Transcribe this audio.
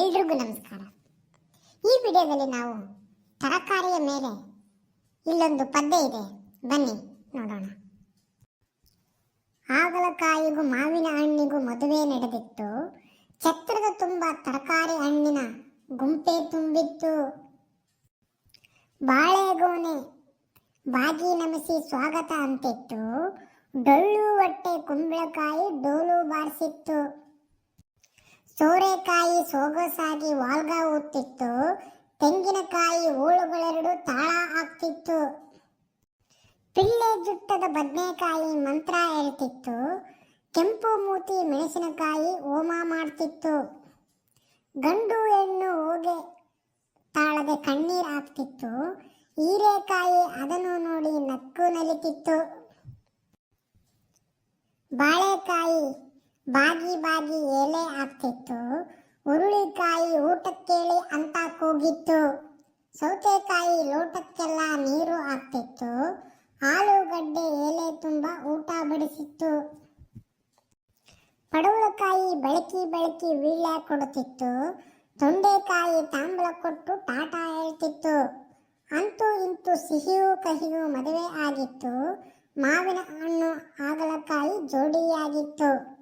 ಎಲ್ರಿಗೂ ನಮಸ್ಕಾರ. ಈ ವಿಡಿಯೋದಲ್ಲಿ ನಾವು ತರಕಾರಿಯ ಮೇಲೆ ಇಲ್ಲೊಂದು ಪದ್ಯ ಇದೆ. ಬನ್ನಿ, ನೋಡೋಣ. ಹಾಗಲಕಾಯಿಗೂ ಮಾವಿನ ಹಣ್ಣಿಗೂ ಮದುವೆ ನಡೆದಿತ್ತು. ಛತ್ರದ ತುಂಬ ತರಕಾರಿ ಹಣ್ಣಿನ ಗುಂಪೆ ತುಂಬಿತ್ತು. ಬಾಳೆಗೋನೆ ಬಾಗಿ ನಮಿಸಿ ಸ್ವಾಗತ ಅಂತಿತ್ತು. ಡೊಳ್ಳು ಹೊಟ್ಟೆ ಕುಂಬಳಕಾಯಿ ಡೋಲು ಬಾರಿಸಿತ್ತು. ಸೋರೆಕಾಯಿ ಸೋಗಸಾಗಿ ವಾಲ್ಗ ಊತ್ತಿತ್ತು ತೆಂಗಿನಕಾಯಿ ಹೋಳುಗಳೆರಡು ತಾಳ ಆಗ್ತಿತ್ತು. ಪಿಳ್ಳೆ ಜುಟ್ಟದ ಬದನೆಕಾಯಿ ಮಂತ್ರ ಹೇಳ್ತಿತ್ತು, ಕೆಂಪು ಮೂತಿ ಮೆಣಸಿನಕಾಯಿ ಹೋಮ ಮಾಡ್ತಿತ್ತು. ಗಂಡು ಹೆಣ್ಣು ಹೋಗೆ ತಾಳದೆ ಕಣ್ಣೀರು ಹಾಕ್ತಿತ್ತು, ಹೀರೆಕಾಯಿ ಅದನ್ನು ನೋಡಿ ನಕ್ಕು ನಲಿತಿತ್ತು. ಬಾಳೆಕಾಯಿ ಬಾಗಿ ಬಾಗಿ ಎಲೆ ಆಗ್ತಿತ್ತು. ಹುರುಳಿಕಾಯಿ ಊಟಕ್ಕೇಳಿ ಅಂತ ಕೂಗಿತ್ತು. ಸೌತೆಕಾಯಿ ಲೋಟಕ್ಕೆಲ್ಲ ನೀರು ಆಗ್ತಿತ್ತು. ಆಲೂಗಡ್ಡೆ ಎಲೆ ತುಂಬ ಊಟ ಬಡಿಸಿತ್ತು. ಪಡವಲಕಾಯಿ ಬೆಳಕಿ ಬೆಳಕಿ ವೀಳ್ಯ ಕೊಡುತ್ತಿತ್ತು. ತೊಂಡೆಕಾಯಿ ತಾಮ್ರ ಕೊಟ್ಟು ಟಾಟ ಹೇಳ್ತಿತ್ತು. ಅಂತೂ ಇಂತೂ ಸಿಹಿಯೂ ಕಹಿಯೂ ಮದುವೆ ಆಗಿತ್ತು. ಮಾವಿನ ಹಣ್ಣು, ಹಾಗಲಕಾಯಿ ಜೋಡಿಯಾಗಿತ್ತು.